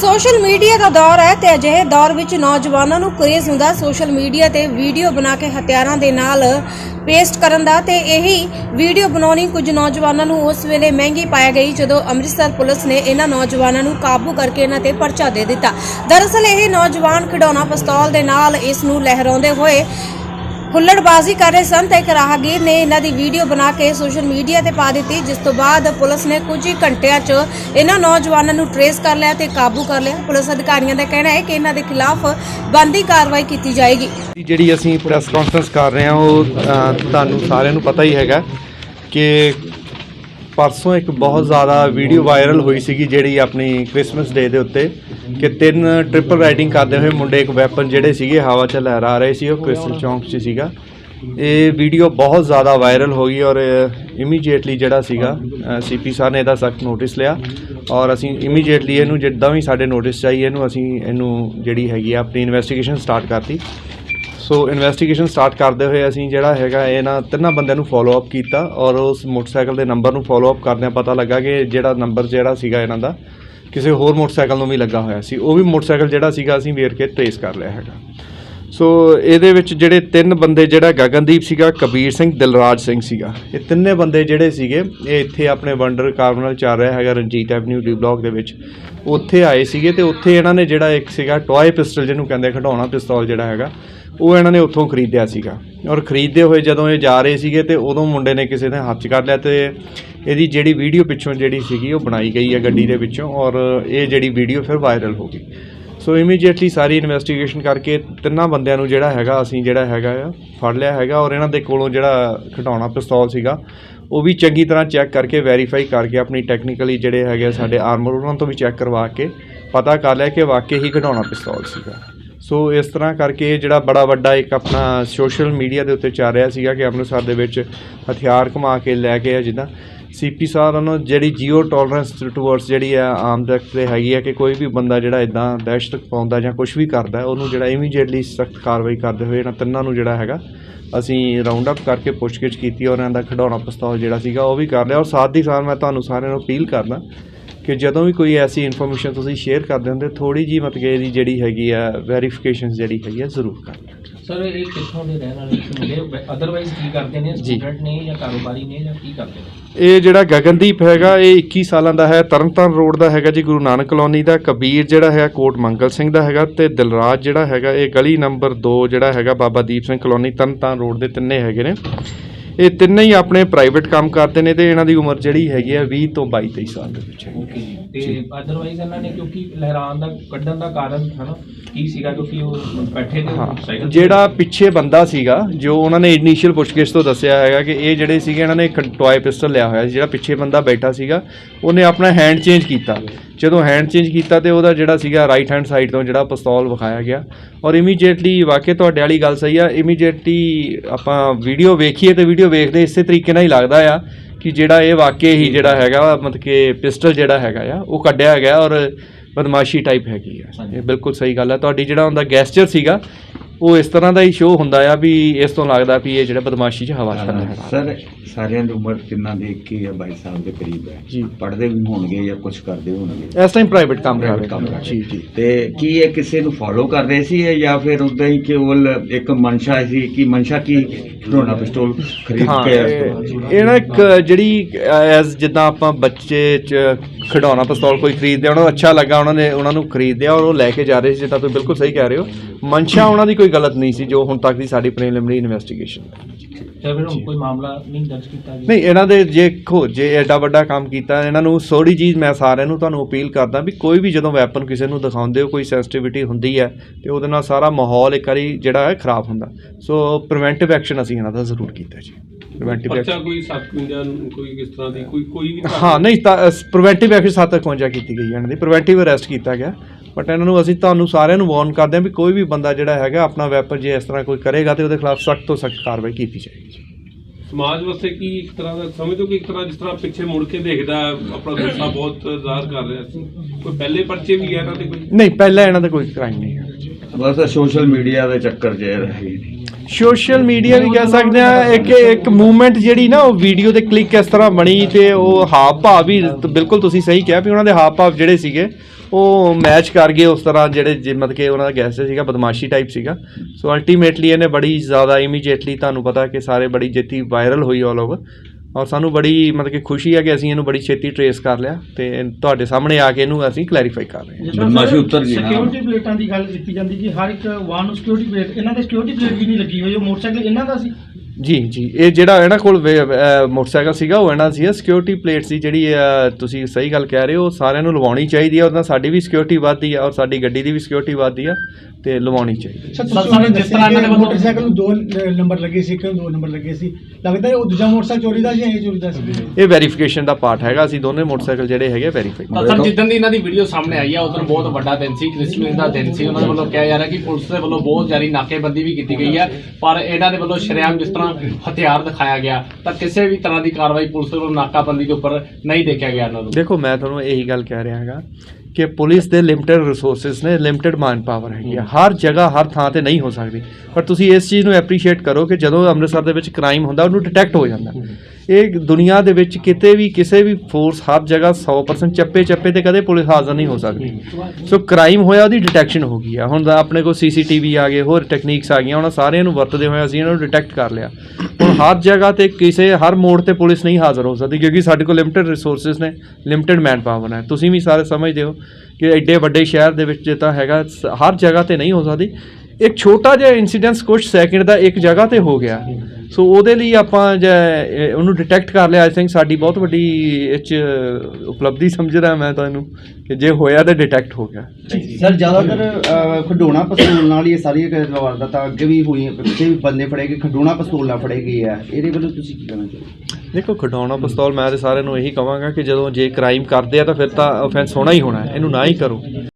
Social media ਦਾ ਦੌਰ ਹੈ ਤੇ ਅਜਿਹੇ ਦੌਰ ਵਿੱਚ ਨੌਜਵਾਨਾਂ ਨੂੰ ਕਰੇਜ਼ ਹੁੰਦਾ ਸੋਸ਼ਲ ਮੀਡੀਆ ਤੇ ਵੀਡੀਓ ਬਣਾ ਕੇ ਹਥਿਆਰਾਂ ਦੇ ਨਾਲ ਪੇਸਟ ਕਰਨ ਦਾ ਤੇ ਇਹੀ ਵੀਡੀਓ ਬਣਾਉਣੀ ਕੁਝ ਨੌਜਵਾਨਾਂ ਨੂੰ ਉਸ ਵੇਲੇ ਮਹਿੰਗੀ ਪਾਇਆ ਗਈ ਜਦੋਂ ਅੰਮ੍ਰਿਤਸਰ ਪੁਲਿਸ ਨੇ ਇਹਨਾਂ ਨੌਜਵਾਨਾਂ ਨੂੰ ਕਾਬੂ ਕਰਕੇ ਇਹਨਾਂ ਤੇ ਪਰਚਾ ਦੇ ਦਿੱਤਾ। ਦਰਅਸਲ ਇਹ ਨੌਜਵਾਨ ਖਿਡੌਣਾ ਪਿਸਤੌਲ ਦੇ ਨਾਲ ਇਸ ਨੂੰ ਲਹਿਰਾਉਂਦੇ ਹੋਏ ਹੁੱਲੜਬਾਜ਼ੀ ਕਰ ਰਹੇ ਸਨ ਤੇ ਇੱਕ ਰਾਹਗੀਰ ਨੇ ਇਹਨਾਂ ਦੀ ਵੀਡੀਓ ਬਣਾ ਕੇ ਸੋਸ਼ਲ ਮੀਡੀਆ ਤੇ ਪਾ ਦਿੱਤੀ ਜਿਸ ਤੋਂ ਬਾਅਦ ਪੁਲਿਸ ਨੇ ਕੁਝ ਹੀ ਘੰਟਿਆਂ 'ਚ ਇਹਨਾਂ ਨੌਜਵਾਨਾਂ ਨੂੰ ਟਰੇਸ ਕਰ ਲਿਆ ਤੇ ਕਾਬੂ ਕਰ ਲਿਆ। ਪੁਲਿਸ ਅਧਿਕਾਰੀਆਂ ਦਾ ਕਹਿਣਾ ਹੈ ਕਿ ਇਹਨਾਂ ਦੇ ਖਿਲਾਫ ਬੰਦੀ ਕਾਰਵਾਈ ਕੀਤੀ ਜਾਏਗੀ। ਜਿਹੜੀ ਅਸੀਂ ਪ੍ਰੈਸ ਕਾਨਫਰੰਸ ਕਰ ਰਹੇ ਹਾਂ ਉਹ ਅ, ਤੁਹਾਨੂੰ ਸਾਰਿਆਂ ਨੂੰ ਪਤਾ ਹੀ ਹੈਗਾ ਕਿ ਪਰਸੋਂ ਇੱਕ ਬਹੁਤ ਜ਼ਿਆਦਾ ਵੀਡੀਓ ਵਾਇਰਲ ਹੋਈ ਸੀਗੀ ਜਿਹੜੀ ਆਪਣੀ ਕ੍ਰਿਸਮਸ ਡੇ ਦੇ ਉੱਤੇ, ਕਿ ਤਿੰਨ ਟ੍ਰਿਪਲ ਰਾਈਡਿੰਗ ਕਰਦੇ ਹੋਏ ਮੁੰਡੇ ਇੱਕ ਵੈਪਨ ਜਿਹੜੇ ਸੀਗੇ, ਹਵਾ 'ਚ ਲਹਿਰਾ ਰਹੇ ਸੀ, ਉਹ ਕ੍ਰਿਸਟਲ ਚੌਂਕ 'ਚ ਸੀਗਾ। ਇਹ ਵੀਡੀਓ ਬਹੁਤ ਜ਼ਿਆਦਾ ਵਾਇਰਲ ਹੋ ਗਈ ਔਰ ਇਮੀਡੀਏਟਲੀ ਜਿਹੜਾ ਸੀਗਾ ਸੀਪੀ ਸਾਹਿਬ ਨੇ ਇਹਦਾ ਸਖਤ ਨੋਟਿਸ ਲਿਆ ਔਰ ਅਸੀਂ ਇਮੀਡੀਏਟਲੀ ਇਹਨੂੰ ਜਿੱਦਾਂ ਵੀ ਸਾਡੇ ਨੋਟਿਸ ਚਾਹੀ ਇਹਨੂੰ ਅਸੀਂ, ਇਹਨੂੰ ਜਿਹੜੀ ਹੈਗੀ ਆ, ਆਪਣੀ ਇਨਵੈਸਟੀਗੇਸ਼ਨ ਸਟਾਰਟ ਕਰਤੀ। ਸੋ ਇਨਵੈਸਟੀਗੇਸ਼ਨ ਸਟਾਰਟ ਕਰਦੇ ਹੋਏ ਅਸੀਂ ਜਿਹੜਾ ਹੈਗਾ ਇਹਨਾਂ ਤਿੰਨਾਂ ਬੰਦਿਆਂ ਨੂੰ ਫੋਲੋ ਅਪ ਕੀਤਾ ਔਰ ਉਸ ਮੋਟਰਸਾਈਕਲ ਦੇ ਨੰਬਰ ਨੂੰ ਫੋਲੋ ਅਪ ਕਰਦਿਆਂ ਪਤਾ ਲੱਗਾ ਕਿ ਜਿਹੜਾ ਨੰਬਰ ਜਿਹੜਾ ਸੀਗਾ ਇਹਨਾਂ ਦਾ ਕਿਸੇ ਹੋਰ ਮੋਟਰਸਾਈਕਲ ਨੂੰ ਵੀ ਲੱਗਾ ਹੋਇਆ ਸੀ। ਉਹ ਵੀ ਮੋਟਰਸਾਈਕਲ ਜਿਹੜਾ ਸੀਗਾ ਅਸੀਂ ਵੇਰ ਕੇ ਟ੍ਰੇਸ ਕਰ ਲਿਆ ਹੈਗਾ। ਸੋ ਇਹਦੇ ਵਿੱਚ ਜਿਹੜੇ ਤਿੰਨ ਬੰਦੇ ਜਿਹੜਾ ਗਗਨਦੀਪ ਸੀਗਾ ਕਬੀਰ ਸਿੰਘ ਦਿਲਰਾਜ ਸਿੰਘ ਸੀਗਾ। ਇਹ ਤਿੰਨੇ ਬੰਦੇ ਜਿਹੜੇ ਸੀਗੇ ਇਹ ਇੱਥੇ ਆਪਣੇ ਵੰਡਰ ਕਾਰਨਲ ਚੱਲ ਰਿਹਾ ਹੈਗਾ ਰਣਜੀਤ ਐਵਨਿਊ ਡੀ ਬਲਾਕ ਦੇ ਵਿੱਚ। ਉੱਥੇ ਆਏ ਸੀਗੇ ਤੇ ਉੱਥੇ ਇਹਨਾਂ ਨੇ ਜਿਹੜਾ ਇੱਕ ਸੀਗਾ ਟੌਏ ਪਿਸਟਲ ਜਿਹਨੂੰ ਕਹਿੰਦੇ ਆ, ਖਿਡੌਣਾ ਪਿਸਤੌਲ ਜਿਹੜਾ ਹੈਗਾ ਉਹ ਇਹਨਾਂ ਨੇ ਉੱਥੋਂ ਖਰੀਦਿਆ ਸੀਗਾ। ਔਰ ਖਰੀਦਦੇ ਹੋਏ ਜਦੋਂ ਇਹ ਜਾ ਰਹੇ ਸੀਗੇ ਤੇ ਉਦੋਂ ਮੁੰਡੇ ਨੇ ਕਿਸੇ ਨੇ ਹੱਥ 'ਚ ਕਰ ਲਿਆ ਤੇ ਇਹਦੀ ਜਿਹੜੀ ਵੀਡੀਓ ਪਿੱਛੋਂ ਜਿਹੜੀ ਸੀਗੀ ਉਹ ਬਣਾਈ ਗਈ ਹੈ ਗੱਡੀ ਦੇ ਵਿੱਚੋਂ ਔਰ ਇਹ ਜਿਹੜੀ ਵੀਡੀਓ ਫਿਰ ਵਾਇਰਲ ਹੋ ਗਈ। ਸੋ ਇਮੀਡੀਏਟਲੀ ਸਾਰੀ ਇਨਵੈਸਟੀਗੇਸ਼ਨ ਕਰਕੇ ਤਿੰਨਾਂ ਬੰਦਿਆਂ ਨੂੰ ਜਿਹੜਾ ਹੈਗਾ, ਅਸੀਂ ਜਿਹੜਾ ਹੈਗਾ ਆ, ਫੜ ਲਿਆ ਹੈਗਾ ਔਰ ਇਹਨਾਂ ਦੇ ਕੋਲੋਂ ਜਿਹੜਾ ਖਿਡੌਣਾ ਪਿਸਤੌਲ ਸੀਗਾ, ਉਹ ਵੀ ਚੰਗੀ ਤਰ੍ਹਾਂ ਚੈੱਕ ਕਰਕੇ ਵੈਰੀਫਾਈ ਕਰਕੇ ਆਪਣੀ ਟੈਕਨੀਕਲੀ ਜਿਹੜੇ ਹੈਗੇ ਸਾਡੇ ਆਰਮਰ ਉਹਨਾਂ ਤੋਂ ਵੀ ਚੈੱਕ ਕਰਵਾ ਕੇ ਪਤਾ ਕਰ ਲਿਆ ਕਿ ਵਾਕਈ ਹੀ ਖਿਡੌਣਾ ਪਿਸਤੌਲ ਸੀਗਾ। ਸੋ ਇਸ ਤਰ੍ਹਾਂ ਕਰਕੇ ਇਹ ਜਿਹੜਾ ਬੜਾ ਵੱਡਾ ਇੱਕ ਆਪਣਾ ਸੋਸ਼ਲ ਮੀਡੀਆ ਦੇ ਉੱਤੇ ਚੱਲ ਰਿਹਾ ਸੀਗਾ ਕਿ ਅੰਮ੍ਰਿਤਸਰ ਦੇ ਵਿੱਚ ਹਥਿਆਰ ਘੁਮਾ ਕੇ ਲੈ ਕੇ ਆ ਜਿੱਦਾਂ। ਸੀਪੀ ਸਾਹਿਬ ਨੂੰ ਜਿਹੜੀ ਜੀਓ ਟੋਲਰੈਂਸ ਟੂਵਰਡਸ ਜਿਹੜੀ ਆ ਆਮ ਤੱਕ ਤੇ ਹੈਗੀ ਆ ਕਿ ਕੋਈ ਵੀ ਬੰਦਾ ਜਿਹੜਾ ਇਦਾਂ ਦਹਿਸ਼ਤ ਪਾਉਂਦਾ ਜਾਂ ਕੁਝ ਵੀ ਕਰਦਾ, ਉਹਨੂੰ ਜਿਹੜਾ ਇਮੀਡੀਏਟਲੀ ਸਖਤ ਕਾਰਵਾਈ ਕਰਦੇ ਹੋਏ ਇਹਨਾਂ ਤਿੰਨਾਂ ਨੂੰ ਜਿਹੜਾ ਹੈਗਾ ਅਸੀਂ ਰਾਉਂਡ ਅਪ ਕਰਕੇ ਪੁੱਛਗਿੱਛ ਕੀਤੀ ਔਰ ਇਹਨਾਂ ਦਾ ਖਿਡੌਣਾ ਪਿਸਤੌਲ ਜਿਹੜਾ ਸੀਗਾ ਉਹ ਵੀ ਕਰ ਲਿਆ। ਔਰ ਸਾਥ ਹੀ ਸਾਥ ਮੈਂ ਤੁਹਾਨੂੰ ਸਾਰਿਆਂ ਨੂੰ ਅਪੀਲ ਕਰਦਾ ਕਿ ਜਦੋਂ ਵੀ ਕੋਈ ਐਸੀ ਇਨਫੋਰਮੇਸ਼ਨ ਤੁਸੀਂ ਸ਼ੇਅਰ ਕਰਦੇ ਹੁੰਦੇ ਥੋੜੀ ਜੀ ਮਤਲਬ ਕਿ ਇਹਦੀ ਜਿਹੜੀ ਹੈਗੀ ਆ ਵੈਰੀਫਿਕੇਸ਼ਨ ਜਿਹੜੀ ਹੈਗੀ ਆ ਜ਼ਰੂਰ ਕਰਨਾ ਸਰ ਇਹ ਕਿੱਥੋਂ ਦੇ ਰਹਿਣ ਵਾਲੇ ਸੀ ਮੁੰਡੇ? ਅਦਰਵਾਈਜ਼ ਕੀ ਕਰਦੇ ਨੇ? ਜੀ। ਸਟੂਡੈਂਟ ਨੇ ਜਾਂ ਕਾਰੋਬਾਰੀ ਨੇ ਜਾਂ ਕੀ ਕਰਦੇ ਨੇ? ਇਹ ਜਿਹੜਾ ਗਗਨਦੀਪ ਹੈਗਾ ਇਹ 21 ਸਾਲਾਂ ਦਾ ਹੈ। ਤਰਨਤਾਰਨ ਰੋਡ ਦਾ ਹੈਗਾ ਜੀ ਗੁਰੂ ਨਾਨਕ ਕਲੋਨੀ ਦਾ। ਕਬੀਰ ਜਿਹੜਾ ਹੈ ਕੋਟ ਮੰਗਲ ਸਿੰਘ ਦਾ ਹੈਗਾ ਤੇ ਦਿਲਰਾਜ ਜਿਹੜਾ ਹੈਗਾ ਇਹ ਗਲੀ ਨੰਬਰ 2 ਜਿਹੜਾ ਹੈਗਾ ਬਾਬਾ ਦੀਪ ਸਿੰਘ ਕਲੋਨੀ ਤਰਨਤਾਰਨ ਰੋਡ ਦੇ ਤਿੰਨੇ ਹੈਗੇ ਨੇ। ਇਹ ਤਿੰਨੇ ਹੀ ਆਪਣੇ ਪ੍ਰਾਈਵੇਟ ਕੰਮ ਕਰਦੇ ਨੇ ਤੇ ਇਹਨਾਂ ਦੀ ਉਮਰ ਜਿਹੜੀ ਹੈਗੀ ਆ 20 ਤੋਂ 22 23 ਸਾਲ ਦੇ ਵਿੱਚ ਹੈਗੀ। ਓਕੇ ਜੀ। ਤੇ ਅਦਰਵਾਈਜ਼ ਇਹਨਾਂ ਨੇ ਕਿਉਂਕਿ ਲਹਿਰਾਨ ਦਾ ਕੱਢਣ ਦਾ ਕਾਰਨ ਹਨਾ ਕੀ ਸੀਗਾ? ਕਿਉਂਕਿ ਉਹ ਬੈਠੇ ਤੇ ਹਾਂ। ਸਾਈਕਲ ਜਿਹੜਾ ਪਿੱਛੇ ਬੰਦਾ ਸੀਗਾ ਜੋ ਉਹਨਾਂ ਨੇ ਇਨੀਸ਼ੀਅਲ ਪੁੱਛਗਿੱਛ ਤੋਂ ਦੱਸਿਆ ਹੈਗਾ ਕਿ ਇਹ ਜਿਹੜੇ ਸੀਗੇ ਇਹਨਾਂ ਨੇ ਇੱਕ ਟੌਏ ਪਿਸਟਲ ਲਿਆ ਹੋਇਆ ਸੀ ਜਿਹੜਾ ਪਿੱਛੇ ਬੰਦਾ ਬੈਠਾ ਸੀਗਾ ਉਹਨੇ ਆਪਣਾ ਹੈਂਡ ਚੇਂਜ ਕੀਤਾ। ਜਦੋਂ ਹੈਂਡ ਚੇਂਜ ਕੀਤਾ ਤੇ ਉਹਦਾ ਜਿਹੜਾ ਸੀਗਾ ਰਾਈਟ ਹੈਂਡ ਸਾਈਡ ਤੋਂ ਜਿਹੜਾ ਪਿਸਤੌਲ ਵਿਖਾਇਆ ਗਿਆ। ਔਰ ਇਮੀਡੀਏਟਲੀ ਵਾਕਿਆ ਤੁਹਾਡੇ ਵਾਲੀ ਗੱਲ ਸਹੀ ਆ ਇਮੀਡੀਏਟਲੀ ਆਪਾਂ ਵੀਡੀਓ ਵੇਖੀਏ ਤੇ ਵੀਡੀਓ ਵੇਖਦੇ ਇਸੇ ਤਰੀਕੇ ਨਾਲ ਹੀ ਲੱਗਦਾ ਆ ਕਿ ਜਿਹੜਾ ਇਹ ਵਾਕਿਆ ਹੀ ਜਿਹੜਾ ਹੈਗਾ ਮਤਲਬ ਕਿ ਪਿਸਟਲ ਜਿਹੜਾ ਹੈਗਾ ਆ ਉਹ ਕੱਢਿਆ ਗਿਆ ਔਰ ਬਦਮਾਸ਼ੀ ਟਾਈਪ ਹੈਗੀ ਆ। ਇਹ ਬਿਲਕੁਲ ਸਹੀ ਗੱਲ ਹੈ ਤੁਹਾਡੀ ਜਿਹੜਾ ਉਹਦਾ ਗੈਸਚਰ ਸੀਗਾ ਉਹ ਇਸ ਤਰ੍ਹਾਂ ਦਾ ਹੀ ਸ਼ੋਅ ਹੁੰਦਾ ਆ ਵੀ ਇਸ ਤੋਂ ਲੱਗਦਾ ਵੀ ਇਹ ਜਿਹੜਾ ਬਦਮਾਸ਼ੀ 'ਚ ਹਵਾ ਛੱਡ ਰਿਹਾ ਸਰ ਸਾਰਿਆਂ ਦੀ ਉਮਰ ਕਿੰਨਾ ਦੇ 21 ਜਾਂ 22 ਸਾਲ ਦੇ ਕਰੀਬ ਹੈ। ਜੀ। ਪੜ੍ਹਦੇ ਵੀ ਹੋਣਗੇ ਜਾਂ ਕੁਝ ਕਰਦੇ ਹੋਣਗੇ? ਇਸ ਟਾਈਮ ਪ੍ਰਾਈਵੇਟ ਕੰਮ ਕਰ Private ਕੰਮ। ਜੀ ਜੀ। ਤੇ ਕੀ ਇਹ ਕਿਸੇ ਨੂੰ ਫੋਲੋ ਕਰ ਰਹੇ ਸੀ ਜਾਂ ਫਿਰ ਉਦਾਂ ਹੀ ਕੇਵਲ ਇੱਕ ਮਨਸ਼ਾ ਸੀ? ਕਿ ਮਨਸ਼ਾ ਕੀ ਖਿਡੌਣਾ ਪਿਸਤੌਲ ਖਰੀਦ ਹਾਂ ਕੇ ਇਹ- ਇਹ ਨਾ ਇੱਕ ਜਿਹੜੀ ਐਸ ਜਿੱਦਾਂ ਆਪਾਂ ਬੱਚੇ ਚ ਖਿਡੌਣਾ ਪਿਸਤੌਲ ਕੋਈ ਖਰੀਦਦੇ ਉਹਨਾਂ ਨੂੰ ਅੱਛਾ ਲੱਗਾ ਉਹਨਾਂ ਨੇ ਉਹਨਾਂ ਨੂੰ ਖਰੀਦਿਆ ਔਰ ਉਹ ਲੈ ਕੇ ਜਾ ਰਹੇ ਸੀ ਜਿੱਦਾਂ ਤੁਸੀਂ ਬਿਲਕੁਲ ਸਹੀ ਕਹਿ ਰਹੇ ਹੋ। ਮਨਸ਼ਾ ਉਹਨਾਂ ਦੀ ਕੋਈ ਗਲਤ ਨਹੀਂ ਸੀ ਜੋ ਹੁਣ ਤੱਕ ਦੀ ਸਾਡੀ ਪ੍ਰੀਲਿਮਿਨਰੀ ਇਨਵੈਸਟੀਗੇਸ਼ਨ ਕੋਈ ਮਾਮਲਾ ਨਹੀਂ ਦਰਜ ਕੀਤਾ ਗਿਆ। ਨਹੀਂ ਇਹਨਾਂ ਦੇ ਜੇ ਖੋ ਜੇ ਐਡਾ ਵੱਡਾ ਕੰਮ ਕੀਤਾ ਇਹਨਾਂ ਨੂੰ ਥੋੜੀ ਚੀਜ਼ ਮੈਂ ਸਾਰਿਆਂ ਨੂੰ ਤੁਹਾਨੂੰ ਅਪੀਲ ਕਰਦਾ ਵੀ ਕੋਈ ਵੀ ਜਦੋਂ ਵੈਪਨ ਕਿਸੇ ਨੂੰ ਦਿਖਾਉਂਦੇ ਹੋ ਕੋਈ ਸੈਂਸਿਟੀਵਿਟੀ ਹੁੰਦੀ ਹੈ ਤੇ ਉਹਦੇ ਨਾਲ ਸਾਰਾ ਮਾਹੌਲ ਇੱਕ ਵਾਰੀ ਜਿਹੜਾ ਹੈ ਖਰਾਬ ਹੁੰਦਾ। ਸੋ ਪ੍ਰੀਵੈਂਟਿਵ ਐਕਸ਼ਨ ਅਸੀਂ ਇਹਨਾਂ ਦਾ ਜ਼ਰੂਰ ਕੀਤਾ ਜੀ। ਪ੍ਰੀਵੈਂਟਿਵ ਬੱਚਾ ਕੋਈ 751 ਕੋਈ ਕਿਸ ਤਰ੍ਹਾਂ ਦੀ ਕੋਈ ਕੋਈ ਵੀ ਹਾਂ ਨਹੀਂ ਤਾਂ ਪ੍ਰੀਵੈਂਟਿਵ ਐਕਸ਼ਨ 751 ਕੀਤੀ ਗਈ ਹੈ ਇਹਨਾਂ ਦੀ। ਪ੍ਰੀਵੈਂਟਿਵ ਅਰੈਸਟ ਕੀਤਾ ਗਿਆ। ਬਟ ਇਹਨਾਂ ਨੂੰ ਅਸੀਂ ਤੁਹਾਨੂੰ ਸਾਰਿਆਂ ਨੂੰ ਵਾਰਨ ਕਰਦੇ ਹਾਂ ਵੀ ਕੋਈ ਵੀ ਬੰਦਾ ਜਿਹੜਾ ਹੈਗਾ ਆਪਣਾ ਵੈਪਨ ਜੇ ਇਸ ਤਰ੍ਹਾਂ ਕੋਈ ਕਰੇਗਾ ਤੇ ਉਹਦੇ ਖਿਲਾਫ ਸਖਤ ਤੋਂ ਸਖਤ ਕਾਰਵਾਈ ਕੀਤੀ ਜਾਏਗੀ ਸਮਾਜ ਵਾਸਤੇ ਕੀ ਇੱਕ ਤਰ੍ਹਾਂ ਦਾ ਸਮਝੋ ਕਿ ਇੱਕ ਤਰ੍ਹਾਂ ਜਿਸ ਤਰ੍ਹਾਂ ਪਿੱਛੇ ਮੁੜ ਕੇ ਦੇਖਦਾ ਆਪਣਾ ਗੁੱਸਾ ਬਹੁਤ ਜ਼ਾਹਰ ਕਰ ਰਿਹਾ ਸੀ। ਕੋਈ ਪਹਿਲੇ ਪਰਚੇ ਵੀ ਹੈ ਇਹਨਾਂ ਦੇ ਕੋਈ? ਨਹੀਂ ਪਹਿਲਾਂ ਇਹਨਾਂ ਦਾ ਕੋਈ ਕ੍ਰਾਈਮ ਨਹੀਂ ਹੈ। ਬਸ ਸੋਸ਼ਲ ਮੀਡੀਆ ਦੇ ਚੱਕਰ 'ਚ ਇਹ ਸੋਸ਼ਲ ਮੀਡੀਆ ਵੀ ਕਹਿ ਸਕਦੇ ਆ ਇੱਕ ਇੱਕ ਮੂਵਮੈਂਟ ਜਿਹੜੀ ਨਾ, ਉਹ ਵੀਡੀਓ ਤੇ ਕਲਿੱਕ ਇਸ ਤਰ੍ਹਾਂ ਬਣੀ ਤੇ ਉਹ ਹਾਵ ਭਾਵ ਵੀ ਬਿਲਕੁਲ ਤੁਸੀਂ ਸਹੀ ਕਿਹਾ ਵੀ ਉਹਨਾਂ ਦੇ ਹਾਵ ਭਾਵ ਜਿਹੜੇ ਸੀਗੇ, ਉਹ ਮੈਚ ਕਰ ਗਏ ਉਸ ਤਰ੍ਹਾਂ ਜਿਹੜੇ ਜੇ ਮਤਲਬ ਉਹਨਾਂ ਦਾ ਗੈਸ ਸੀਗਾ, ਬਦਮਾਸ਼ੀ ਟਾਈਪ ਸੀਗਾ। ਸੋ ਅਲਟੀਮੇਟਲੀ ਇਹਨੇ ਬੜੀ ਜ਼ਿਆਦਾ ਇਮੀਡੀਏਟਲੀ ਤੁਹਾਨੂੰ ਪਤਾ ਕਿ ਸਾਰੇ ਬੜੀ ਜੇਤੀ ਵਾਇਰਲ ਹੋਈ ਆਲ ਓਵਰ ਔਰ ਸਾਨੂੰ ਬੜੀ ਮਤਲਬ ਕਿ ਖੁਸ਼ੀ ਹੈ ਕਿ ਅਸੀਂ ਇਹਨੂੰ ਬੜੀ ਛੇਤੀ ਟਰੇਸ ਕਰ ਲਿਆ ਤੇ ਤੁਹਾਡੇ ਸਾਹਮਣੇ ਆ ਕੇ ਇਹਨੂੰ ਅਸੀਂ ਕਲੈਰੀਫਾਈ ਕਰ ਰਹੇ ਹਾਂ। ਬਦਮਾਸ਼ੀ ਉੱਤਰ ਗਈ ਨਾ। ਸਿਕਿਉਰਿਟੀ ਪਲੇਟਾਂ ਦੀ ਗੱਲ ਕੀਤੀ ਜਾਂਦੀ ਕਿ ਹਰ ਇੱਕ ਵਾਹਨ ਨੂੰ ਸਿਕਿਉਰਿਟੀ ਪਲੇਟ ਇਹਨਾਂ ਦੇ ਸਿਕਿਉਰਿਟੀ ਪਲੇਟ ਵੀ ਨਹੀਂ ਲੱਗੀ ਹੋਈ ਉਹ ਮੋਟਰਸਾਈਕਲ ਇਹਨਾਂ ਦਾ ਸੀ? ਜੀ ਜੀ ਇਹ ਜਿਹੜਾ ਇਹਨਾਂ ਕੋਲ ਮੋਟਰਸਾਈਕਲ ਸੀਗਾ ਉਹ ਇਹਨਾਂ ਸੀ। ਸਿਕਿਉਰਿਟੀ ਪਲੇਟਸ ਦੀ ਜਿਹੜੀ ਤੁਸੀਂ ਸਹੀ ਗੱਲ ਕਹਿ ਰਹੇ ਹੋ ਉਹ ਸਾਰਿਆਂ ਨੂੰ ਲਵਾਉਣੀ ਚਾਹੀਦੀ ਹੈ ਉਹਦੇ ਸਾਡੀ ਵੀ ਸਿਕਿਉਰਿਟੀ ਵੱਧਦੀ ਹੈ ਔਰ ਸਾਡੀ ਗੱਡੀ ਦੀ ਵੀ ਸਿਕਿਉਰਿਟੀ ਵੱਧਦੀ ਹੈ ਤੇ ਲਵਾਉਣੀ ਚਾਹੀਦੀ ਹੈ। ਸਰ ਜਿਸ ਤਰ੍ਹਾਂ ਇਹਨਾਂ ਦੇ ਮੋਟਰਸਾਈਕਲ ਨੂੰ ਦੋ ਨ- ਨੰਬਰ ਲੱਗੇ ਸੀ ਨੂੰ ਦੋ ਨੰਬਰ ਲੱਗੇ ਸੀ ਲੱਗਦਾ ਉਹ ਦੂਜਾ ਮੋਟਰਸਾਈਕਲ ਚੋਰੀ ਦਾ ਸੀ ਜਾਂ ਇਹ ਚੋਰੀ ਦਾ ਸੀ? ਇਹ ਵੈਰੀਫਿਕੇਸ਼ਨ ਦਾ ਪਾਰਟ ਹੈਗਾ ਅਸੀਂ ਦੋਨੇ ਮੋਟਰਸਾਈਕਲ ਜਿਹੜੇ ਹੈਗੇ ਵੈਰੀਫਾਈ ਤਾਂ ਸਰ ਜਿੱਦਣ ਦੀ ਇਹਨਾਂ ਦੀ ਵੀਡੀਓ ਸਾਹਮਣੇ ਆਈ ਹੈ ਉਦੋਂ ਬਹੁਤ ਵੱਡਾ ਦਿਨ ਸੀ ਕ੍ਰਿਸਮਸ ਦਾ ਦਿਨ ਸੀ ਉਹਨਾਂ ਦੇ ਵੱਲੋਂ ਕਿਹਾ ਜਾ ਰਿਹਾ ਕਿ ਪੁਲਿਸ ਦੇ ਵੱਲੋਂ ਬਹੁਤ ਜ਼ਿਆਦਾ ਨਾਕੇਬੰਦੀ ਵੀ ਕੀਤੀ ਗਈ ਹੈ ਪਰ ਇਹਨਾਂ ਦੇ ਵੱਲੋਂ ਸ਼ਰੇਆਮ ਜਿਸ ਤਰ੍ਹਾਂ ਹਥਿਆਰ ਦਿਖਾਇਆ ਗਿਆ ਤਾਂ ਕਿਸੇ ਵੀ ਤਰ੍ਹਾਂ ਦੀ ਕਾਰਵਾਈ ਪੁਲਿਸ ਵੱਲੋਂ ਨਾਕਾਬੰਦੀ ਦੇ ਉੱਪਰ ਨਹੀਂ ਦੇਖਿਆ ਗਿਆ ਇਹਨਾਂ ਨੂੰ। ਦੇਖੋ ਮੈਂ ਤੁਹਾਨੂੰ ਇਹੀ ਗੱਲ ਕਹਿ ਰਿਹਾ ਹੈਗਾ ਕਿ ਪੁਲਿਸ ਦੇ ਲਿਮਟਿਡ ਰਿਸੋਰਸਸ ਨੇ ਲਿਮਟਿਡ ਮੈਨ ਪਾਵਰ ਹੈਗੀ ਆ। ਹਰ ਜਗ੍ਹਾ ਹਰ ਥਾਂ ਤੇ ਨਹੀਂ ਹੋ ਸਕਦੀ। ਪਰ ਤੁਸੀਂ ਇਸ ਚੀਜ਼ ਨੂੰ ਐਪਰੀਸ਼ੀਏਟ ਕਰੋ ਕਿ ਜਦੋਂ ਅੰਮ੍ਰਿਤਸਰ ਦੇ ਵਿੱਚ ਕ੍ਰਾਈਮ ਹੁੰਦਾ ਉਹਨੂੰ ਡਿਟੈਕਟ ਹੋ ਜਾਂਦਾ। ਇਹ ਦੁਨੀਆ ਦੇ ਵਿੱਚ ਕਿਤੇ ਵੀ ਕਿਸੇ ਵੀ ਫੋਰਸ ਹਰ ਜਗ੍ਹਾ 100% ਚੱਪੇ ਚੱਪੇ ਤੇ ਕਦੇ ਪੁਲਿਸ ਹਾਜ਼ਰ ਨਹੀਂ ਹੋ ਸਕਦੀ। ਸੋ ਕ੍ਰਾਈਮ ਹੋਇਆ, ਉਹਦੀ ਡਿਟੈਕਸ਼ਨ ਹੋ ਗਈ ਆ। ਹੁਣ ਤਾਂ ਆਪਣੇ ਕੋਲ ਸੀਸੀਟੀਵੀ ਆ ਗਏ, ਹੋਰ ਟੈਕਨੀਕਸ ਆ ਗਈਆਂ ਉਹਨਾਂ ਸਾਰਿਆਂ ਨੂੰ ਵਰਤਦੇ ਹੋਏ ਅਸੀਂ ਇਹਨਾਂ ਨੂੰ ਡਿਟੈਕਟ ਕਰ ਲਿਆ। ਹੁਣ ਹਰ ਜਗ੍ਹਾ ਤੇ ਕਿਸੇ, ਹਰ ਮੋੜ ਤੇ ਪੁਲਿਸ ਨਹੀਂ ਹਾਜ਼ਰ ਹੋ ਸਕਦੀ, ਕਿਉਂਕਿ ਸਾਡੇ ਕੋਲ ਲਿਮਟਿਡ ਰਿਸੋਰਸਸ ਨੇ ਲਿਮਟਿਡ ਮੈਨ ਪਾਵਰ ਹੈ ਤੁਸੀਂ ਵੀ ਸਾਰੇ ਸਮਝਦੇ ਹੋ ਕਿ ਐਡੇ ਵੱਡੇ ਸ਼ਹਿਰ ਦੇ ਵਿੱਚ ਜੇ ਤਾਂ ਹੈਗਾ, ਸ- ਹਰ ਜਗ੍ਹਾ ਤੇ ਨਹੀਂ ਹੋ ਸਕਦੀ। ਇੱਕ ਛੋਟਾ ਜਿਹਾ ਇਨਸੀਡੈਂਸ ਕੁਝ ਸੈਕਿੰਡ ਦਾ ਇੱਕ ਜਗ੍ਹਾ ਤੇ ਹੋ ਗਿਆ। ਸੋ ਉਹਦੇ ਲਈ ਆਪਾਂ ਉਹਨੂੰ ਡਿਟੈਕਟ ਕਰ ਲਿਆ ਆਈ ਥਿੰਕ ਸਾਡੀ ਬਹੁਤ ਵੱਡੀ ਇਹ 'ਚ ਉਪਲਬਧੀ ਸਮਝ ਰਿਹਾ ਮੈਂ ਤੁਹਾਨੂੰ ਕਿ ਜੇ ਹੋਇਆ ਤਾਂ ਡਿਟੈਕਟ ਹੋ ਗਿਆ। ਸਰ ਜ਼ਿਆਦਾਤਰ ਖਡੋਣਾ ਪਿਸਤੌਲ ਨਾਲ ਹੀ ਇਹ ਸਾਰੀਆਂ ਵਾਰਦਾਤਾਂ ਅੱਗੇ ਵੀ ਹੋਈਆਂ ਪਿੱਛੇ ਵੀ ਬੰਦੇ ਫੜੇ ਗਏ ਖਡੋਣਾ ਪਿਸਤੌਲ ਨਾਲ ਫੜੇ ਗਏ ਆ। ਇਹਦੇ ਵੱਲੋਂ ਤੁਸੀਂ ਕੀ ਕਹਿਣਾ ਚਾਹੋਗੇ? ਦੇਖੋ ਖਡਾਉਣਾ ਪਿਸਤੌਲ ਮੈਂ ਤੇ ਸਾਰਿਆਂ ਨੂੰ ਇਹੀ ਕਹਾਂਗਾ ਕਿ ਜਦੋਂ ਜੇ ਕ੍ਰਾਈਮ ਕਰਦੇ ਆ ਤਾਂ ਫਿਰ ਤਾਂ ਆਫੈਂਸ ਹੋਣਾ ਹੀ ਹੋਣਾ ਇਹਨੂੰ ਨਾ ਹੀ ਕਰੋ।